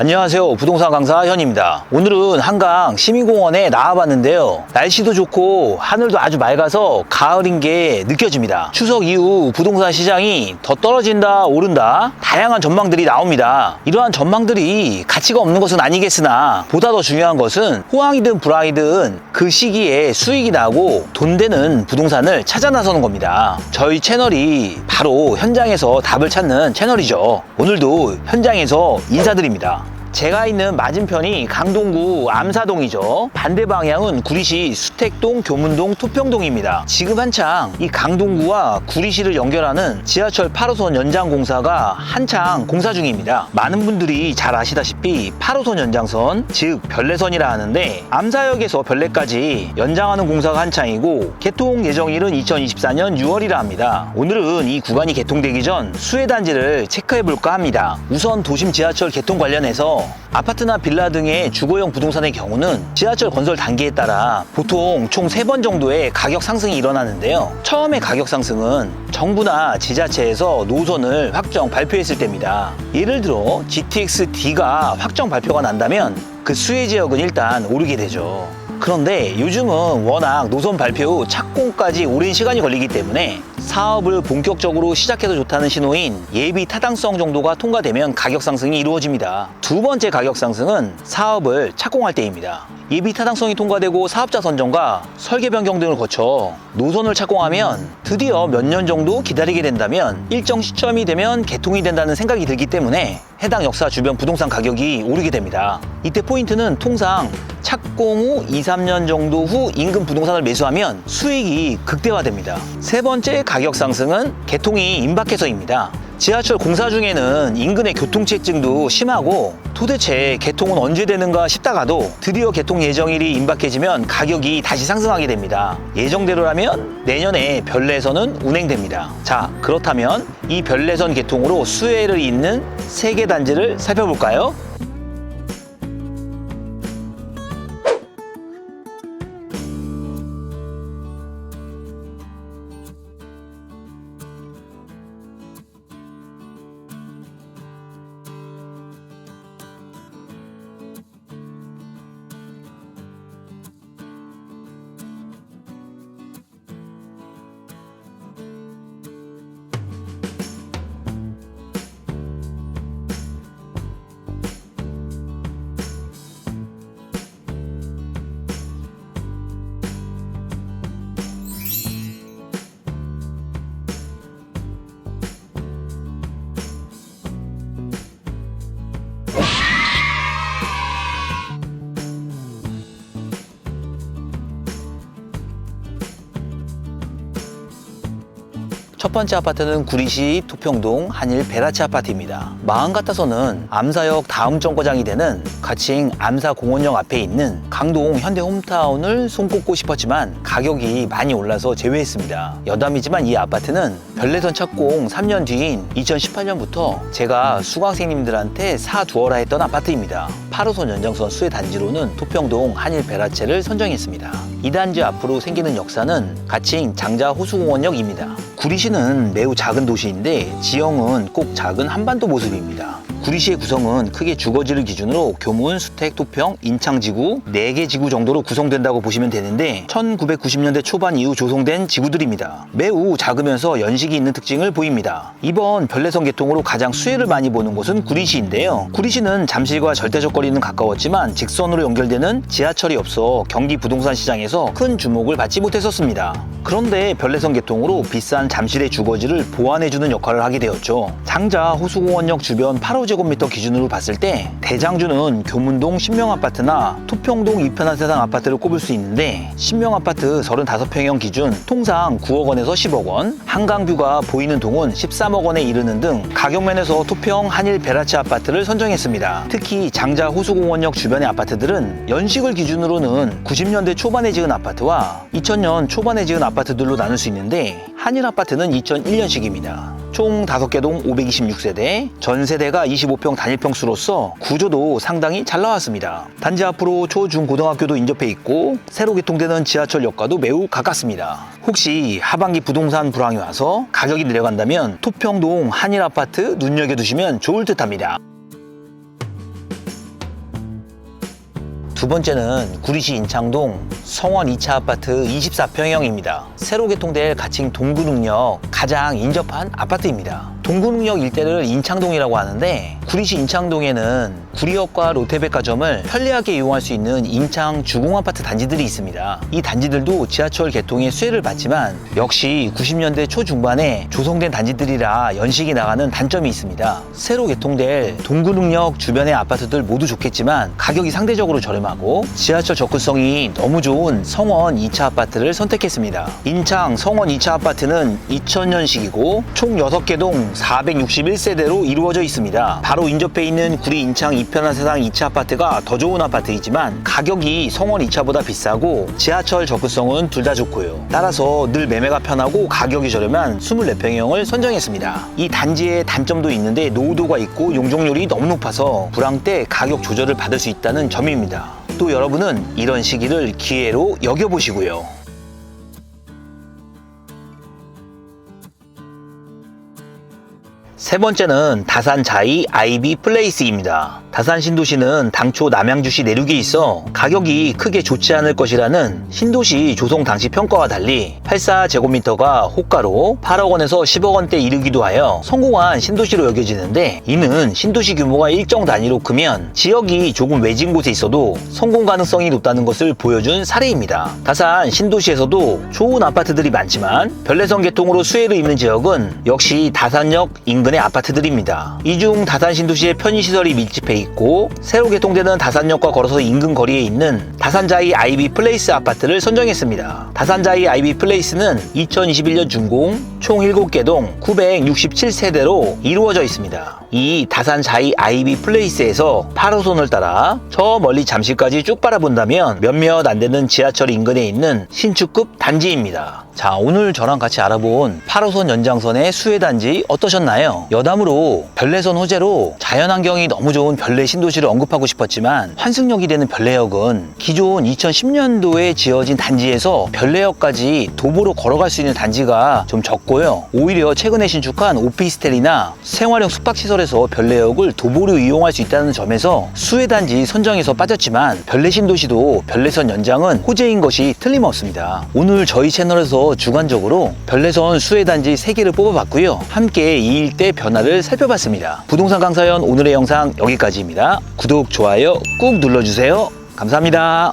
안녕하세요. 부동산 강사 현입니다. 오늘은 한강 시민공원에 나와봤는데요. 날씨도 좋고 하늘도 아주 맑아서 가을인 게 느껴집니다. 추석 이후 부동산 시장이 더 떨어진다, 오른다, 다양한 전망들이 나옵니다. 이러한 전망들이 가치가 없는 것은 아니겠으나 보다 더 중요한 것은 호황이든 불황이든 그 시기에 수익이 나고 돈 되는 부동산을 찾아 나서는 겁니다. 저희 채널이 바로 현장에서 답을 찾는 채널이죠. 오늘도 현장에서 인사드립니다. 제가 있는 맞은편이 강동구 암사동이죠. 반대 방향은 구리시 수택동, 교문동, 토평동입니다. 지금 한창 이 강동구와 구리시를 연결하는 지하철 8호선 연장 공사가 한창 공사 중입니다. 많은 분들이 잘 아시다시피 8호선 연장선, 즉 별내선이라 하는데 암사역에서 별내까지 연장하는 공사가 한창이고 개통 예정일은 2024년 6월이라 합니다. 오늘은 이 구간이 개통되기 전 수혜 단지를 체크해 볼까 합니다. 우선 도심 지하철 개통 관련해서 아파트나 빌라 등의 주거용 부동산의 경우는 지하철 건설 단계에 따라 보통 총 세 번 정도의 가격 상승이 일어나는데요. 처음에 가격 상승은 정부나 지자체에서 노선을 확정 발표했을 때입니다. 예를 들어 GTX-D가 확정 발표가 난다면 그 수혜 지역은 일단 오르게 되죠. 그런데 요즘은 워낙 노선 발표 후 착공까지 오랜 시간이 걸리기 때문에 사업을 본격적으로 시작해도 좋다는 신호인 예비 타당성 정도가 통과되면 가격 상승이 이루어집니다. 두 번째 가격 상승은 사업을 착공할 때입니다. 예비 타당성이 통과되고 사업자 선정과 설계 변경 등을 거쳐 노선을 착공하면 드디어 몇 년 정도 기다리게 된다면 일정 시점이 되면 개통이 된다는 생각이 들기 때문에 해당 역사 주변 부동산 가격이 오르게 됩니다. 이때 포인트는 통상 착공 후 2, 3년 정도 후 인근 부동산을 매수하면 수익이 극대화됩니다. 세 번째 가격 상승은 개통이 임박해서입니다. 지하철 공사 중에는 인근의 교통체증도 심하고 도대체 개통은 언제 되는가 싶다가도 드디어 개통 예정일이 임박해지면 가격이 다시 상승하게 됩니다. 예정대로라면 내년에 별내선은 운행됩니다. 자, 그렇다면 이 별내선 개통으로 수혜를 잇는 세 개 단지를 살펴볼까요? 첫 번째 아파트는 구리시 토평동 한일 베라치 아파트입니다. 마음 같아서는 암사역 다음 정거장이 되는 가칭 암사공원역 앞에 있는 강동 현대 홈타운을 손꼽고 싶었지만 가격이 많이 올라서 제외했습니다. 여담이지만 이 아파트는 별내선 착공 3년 뒤인 2018년부터 제가 수강생님들한테 사두어라 했던 아파트입니다. 8호선 연장선 수혜 단지로는 토평동 한일 베라체를 선정했습니다. 이 단지 앞으로 생기는 역사는 가칭 장자 호수공원역입니다. 구리시는 매우 작은 도시인데 지형은 꼭 작은 한반도 모습입니다. 구리시의 구성은 크게 주거지를 기준으로 교문, 수택, 토평, 인창지구 4개 지구 정도로 구성된다고 보시면 되는데 1990년대 초반 이후 조성된 지구들입니다. 매우 작으면서 연식이 있는 특징을 보입니다. 이번 별내선 개통으로 가장 수혜를 많이 보는 곳은 구리시인데요. 구리시는 잠실과 절대적 거리는 가까웠지만 직선으로 연결되는 지하철이 없어 경기 부동산 시장에서 큰 주목을 받지 못했었습니다. 그런데 별내선 개통으로 비싼 잠실의 주거지를 보완해주는 역할을 하게 되었죠. 장자 호수공원역 주변 8호 제곱미터 기준으로 봤을 때 대장주는 교문동 신명아파트나 토평동 이편한세상 아파트를 꼽을 수 있는데 신명아파트 35평형 기준 통상 9억 원에서 10억 원, 한강뷰가 보이는 동은 13억 원에 이르는 등 가격면에서 토평 한일 베라치 아파트를 선정했습니다. 특히 장자 호수공원역 주변의 아파트들은 연식을 기준으로는 90년대 초반에 지은 아파트와 2000년 초반에 지은 아파트들로 나눌 수 있는데 한일 아파트는 2001년식입니다. 총 5개 동 526세대, 전 세대가 25평 단일평수로서 구조도 상당히 잘 나왔습니다. 단지 앞으로 초, 중, 고등학교도 인접해 있고 새로 개통되는 지하철역과도 매우 가깝습니다. 혹시 하반기 부동산 불황이 와서 가격이 내려간다면 토평동 한일 아파트 눈여겨두시면 좋을 듯합니다. 두 번째는 구리시 인창동 성원 2차 아파트 24평형입니다. 새로 개통될 가칭 동구능력 가장 인접한 아파트입니다. 동구능력 일대를 인창동이라고 하는데 구리시 인창동에는 구리역과 롯데백화점을 편리하게 이용할 수 있는 인창 주공 아파트 단지들이 있습니다. 이 단지들도 지하철 개통의 수혜를 받지만 역시 90년대 초중반에 조성된 단지들이라 연식이 나가는 단점이 있습니다. 새로 개통될 동구능력 주변의 아파트들 모두 좋겠지만 가격이 상대적으로 저렴하고 지하철 접근성이 너무 좋은 성원 2차 아파트를 선택했습니다. 인창 성원 2차 아파트는 2000년식이고 총 6개 동 461세대로 이루어져 있습니다. 바로 인접해 있는 구리 인창 이편한 세상 2차 아파트가 더 좋은 아파트이지만 가격이 성원 2차보다 비싸고 지하철 접근성은 둘 다 좋고요. 따라서 늘 매매가 편하고 가격이 저렴한 24평형을 선정했습니다. 이 단지의 단점도 있는데 노후도가 있고 용적률이 너무 높아서 불황 때 가격 조절을 받을 수 있다는 점입니다. 또 여러분은 이런 시기를 기회로 여겨보시고요. 세 번째는 다산 자이 아이비 플레이스입니다. 다산 신도시는 당초 남양주시 내륙에 있어 가격이 크게 좋지 않을 것이라는 신도시 조성 당시 평가와 달리 84제곱미터가 호가로 8억 원에서 10억 원대 이르기도 하여 성공한 신도시로 여겨지는데 이는 신도시 규모가 일정 단위로 크면 지역이 조금 외진 곳에 있어도 성공 가능성이 높다는 것을 보여준 사례입니다. 다산 신도시에서도 좋은 아파트들이 많지만 별내성 개통으로 수혜를 입는 지역은 역시 다산역 인근의 아파트들입니다. 이중 다산 신도시의 편의시설이 밀집해 있고 새로 개통되는 다산역과 걸어서 인근 거리에 있는 다산자이 아이비 플레이스 아파트를 선정했습니다. 다산자이 아이비 플레이스는 2021년 준공 총 7개 동 967세대로 이루어져 있습니다. 이 다산자이 아이비 플레이스에서 8호선을 따라 저 멀리 잠실까지 쭉 바라본다면 몇몇 안 되는 지하철 인근에 있는 신축급 단지입니다. 자, 오늘 저랑 같이 알아본 8호선 연장선의 수혜단지 어떠셨나요? 여담으로 별내선 호재로 자연환경이 너무 좋은 별내 신도시를 언급하고 싶었지만 환승역이 되는 별내역은 기존 2010년도에 지어진 단지에서 별내역까지 도보로 걸어갈 수 있는 단지가 좀 적고요. 오히려 최근에 신축한 오피스텔이나 생활형 숙박시설에서 별내역을 도보로 이용할 수 있다는 점에서 수혜단지 선정에서 빠졌지만 별내 신도시도 별내선 연장은 호재인 것이 틀림없습니다. 오늘 저희 채널에서 주관적으로 별내선 수혜단지 3개를 뽑아봤고요. 함께 이 일대 변화를 살펴봤습니다. 부동산 강사연 오늘의 영상 여기까지입니다. 구독, 좋아요 꾹 눌러주세요. 감사합니다.